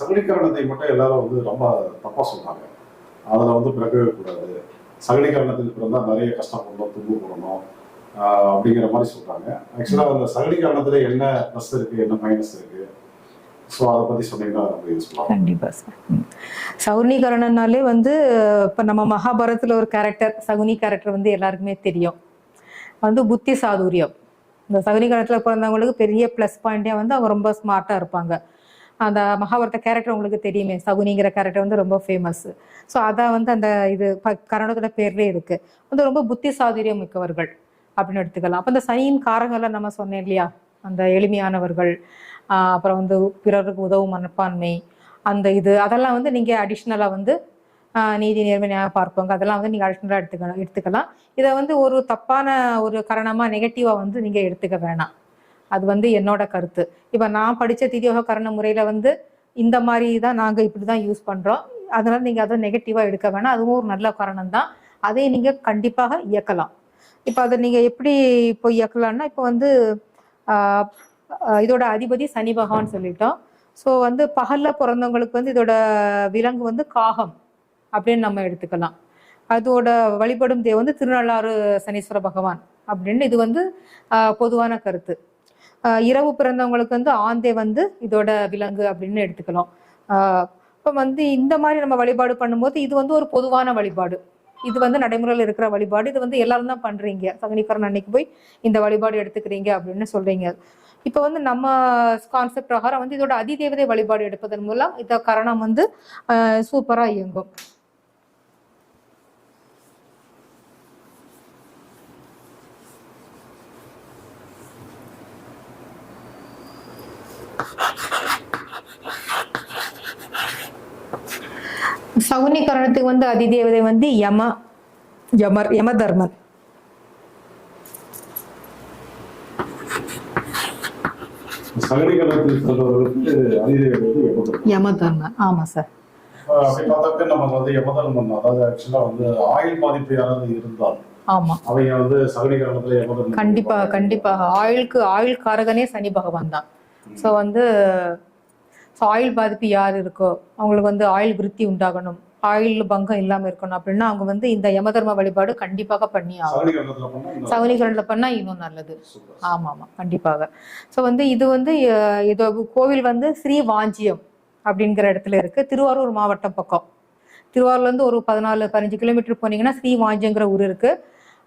சகலீகரணத்தை மட்டும் எல்லாரும் வந்து ரொம்ப தப்பா சொல்றாங்க. அதில் வந்து பிறக்கவே கூடாது. சகலீகரணத்துக்கு பிறந்தா நிறைய கஷ்டப்படணும் துன்பு போடணும் அப்படிங்கிற மாதிரி சொல்றாங்க. ஆக்சுவலாக அந்த சகுனிகரணத்துல என்ன ப்ளஸ் இருக்கு என்ன மைனஸ் இருக்கு? ஸோ அதை பத்தி சொன்னீங்கன்னா ரொம்ப யூஸ்ஃபுல்லா கண்டிப்பா சார் ம். வந்து இப்ப நம்ம மகாபாரதத்துல ஒரு கேரக்டர் சகுனி கேரக்டர் வந்து எல்லாருக்குமே தெரியும். வந்து புத்தி சாதுரியம் இந்த சகுனி காலத்தில் பிறந்தவங்களுக்கு பெரிய ப்ளஸ் பாயிண்டே வந்து அவங்க ரொம்ப ஸ்மார்ட்டாக இருப்பாங்க. அந்த மகாபாரத கேரக்டர் உங்களுக்கு தெரியுமே. சகுனிங்கிற கேரக்டர் வந்து ரொம்ப ஃபேமஸ் ஸோ அதான் வந்து அந்த இது கர்நாடகத்தோட கரணத்தோட பேர்லேயே இருக்கு. வந்து ரொம்ப புத்தி சாதுரியம் மிக்கவர்கள் அப்படின்னு எடுத்துக்கலாம். அப்போ இந்த சனியின் காரங்களை நம்ம சொன்னேன் இல்லையா? அந்த எளிமையானவர்கள் ஆஹ் அப்புறம் வந்து பிறருக்கு உதவும் மனப்பான்மை அந்த இது அதெல்லாம் வந்து நீங்க அடிஷ்னலாக வந்து நீதி நேர்மையாக பார்ப்போங்க. அதெல்லாம் வந்து நீங்க அடிஷ்னலாக எடுத்துக்கலாம் எடுத்துக்கலாம். இதை வந்து ஒரு தப்பான ஒரு காரணமா நெகட்டிவாக வந்து நீங்க எடுத்துக்க வேணாம். அது வந்து என்னோட கருத்து. இப்போ நான் படித்த திதியோக கரண முறையில் வந்து இந்த மாதிரி தான் நாங்கள் இப்படி தான் யூஸ் பண்ணுறோம் அதனால் நீங்கள் அதை நெகட்டிவாக எடுக்க வேணாம். அதுவும் ஒரு நல்ல காரணம் தான். அதை நீங்கள் கண்டிப்பாக இயக்கலாம். இப்போ அதை நீங்கள் எப்படி இப்போ இயக்கலாம்னா இப்போ வந்து இதோட அதிபதி சனி பகவான் சொல்லிட்டோம். ஸோ வந்து பகல்ல பிறந்தவங்களுக்கு வந்து இதோட விலங்கு வந்து காகம் அப்படின்னு நம்ம எடுத்துக்கலாம். அதோட வழிபடும் தேவ வந்து திருநள்ளாறு சனீஸ்வர பகவான் அப்படின்னு இது வந்து பொதுவான கருத்து. இரவு பிறந்தவங்களுக்கு வந்து ஆந்தே வந்து இதோட விலங்கு அப்படின்னு எடுத்துக்கலாம். ஆஹ் இப்போ வந்து இந்த மாதிரி நம்ம வழிபாடு பண்ணும்போது இது வந்து ஒரு பொதுவான வழிபாடு. இது வந்து நடைமுறையில் இருக்கிற வழிபாடு. இது வந்து எல்லாரும் தான் பண்றீங்க. சகனிகரன் அன்னைக்கு போய் இந்த வழிபாடு எடுத்துக்கிறீங்க அப்படின்னு சொல்றீங்க. இப்போ வந்து நம்ம கான்செப்ட் பிரகாரம் வந்து இதோட அதிதேவதை வழிபாடு எடுப்பதன் மூலம் இந்த கரணம் வந்து சூப்பரா இயங்கும். சகுனி கரணத்துக்கு வந்து அதிதேவதை வந்து யம யமர் யமதர்மன். யமதர்மன். ஆமா சார் அப்படி பார்த்தாக்க நமக்கு வந்து யமதர்மன். அதாவது ஆக்சுவலா வந்து ஆயுள் பாதிப்பு யாராவது இருந்தால் ஆமா. அவங்க வந்து சகுனிகரணத்துல யமதர்மன் கண்டிப்பா கண்டிப்பாக ஆயுளுக்கு ஆயுள் காரகனே சனி பகவான் தான். ஸோ வந்து ஸோ ஆயுள் பாதிப்பு யார் இருக்கோ அவங்களுக்கு வந்து ஆயுள் விருத்தி உண்டாகணும் ஆயுள் பங்கம் இல்லாம இருக்கணும் அப்படின்னா அவங்க வந்து இந்த யமதர்ம வழிபாடு கண்டிப்பாக பண்ணி ஆகும் சகுனிகரணத்துல பண்ணா இன்னும் நல்லது. ஆமா ஆமா கண்டிப்பாக. ஸோ வந்து இது வந்து இது கோவில் வந்து ஸ்ரீ வாஞ்சியம் அப்படிங்கிற இடத்துல இருக்கு. திருவாரூர் மாவட்டம் பக்கம். திருவாரூர்ல இருந்து ஒரு பதினாலு பதினஞ்சு கிலோமீட்டர் போனீங்கன்னா ஸ்ரீ வாஞ்சியங்கிற ஊர் இருக்கு.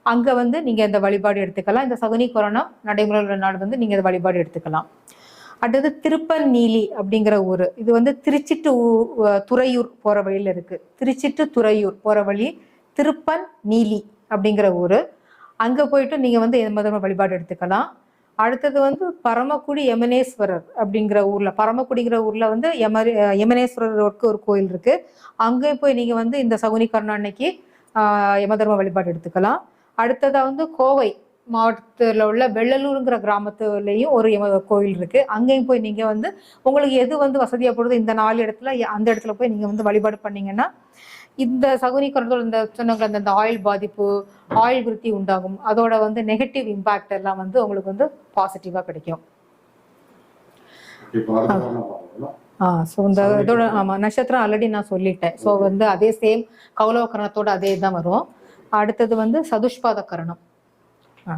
அங்க வந்து நீங்க இந்த வழிபாடு எடுத்துக்கலாம். இந்த சகுனி கொரோனா நடைமுறை நாள் வந்து நீங்க இந்த வழிபாடு எடுத்துக்கலாம். அடுத்தது திருப்பன் நீலி அப்படிங்கிற ஊர். இது வந்து திருச்சிட்டு ஊ- துறையூர் போகிற வழியில் இருக்குது திருச்சிட்டு துறையூர் போகிற வழி திருப்பன் நீலி அப்படிங்கிற ஊர். அங்கே போயிட்டு நீங்கள் வந்து எந்த மாதிரி வழிபாடு எடுத்துக்கலாம். அடுத்தது வந்து பரமக்குடி யமனேஸ்வரர் அப்படிங்கிற ஊரில் பரமக்குடிங்கிற ஊரில் வந்து யம யமனேஸ்வரர் யமனேஸ்வரருக்கு ஒரு கோயில் இருக்குது அங்கே போய் நீங்கள் வந்து இந்த சகுனி கருணா அன்னைக்கு யமதர்ம வழிபாடு எடுத்துக்கலாம். அடுத்ததாக வந்து கோவை. மாவட்டத்தில் உள்ள வெள்ளலூருங்கிற கிராமத்துலேயும் ஒரு கோயில் இருக்கு. அங்கேயும் போய் நீங்க வந்து உங்களுக்கு எது வந்து வசதியா போடுது இந்த நாலு இடத்துல அந்த இடத்துல போய் நீங்க வந்து வழிபாடு பண்ணீங்கன்னா இந்த சகுனி கருணத்தோட இந்த சொன்னாங்க அந்த இந்த ஆயில் பாதிப்பு ஆயில் விருத்தி உண்டாகும். அதோட வந்து நெகட்டிவ் இம்பாக்ட் எல்லாம் வந்து உங்களுக்கு வந்து பாசிட்டிவா கிடைக்கும். ஆ ஸோ இந்த இதோட ஆமா நட்சத்திரம் ஆல்ரெடி நான் சொல்லிட்டேன். ஸோ வந்து அதே சேம் கௌலவ கரணத்தோட அதே தான் வரும். அடுத்தது வந்து சதுஷ்பாத கரணம். ஆ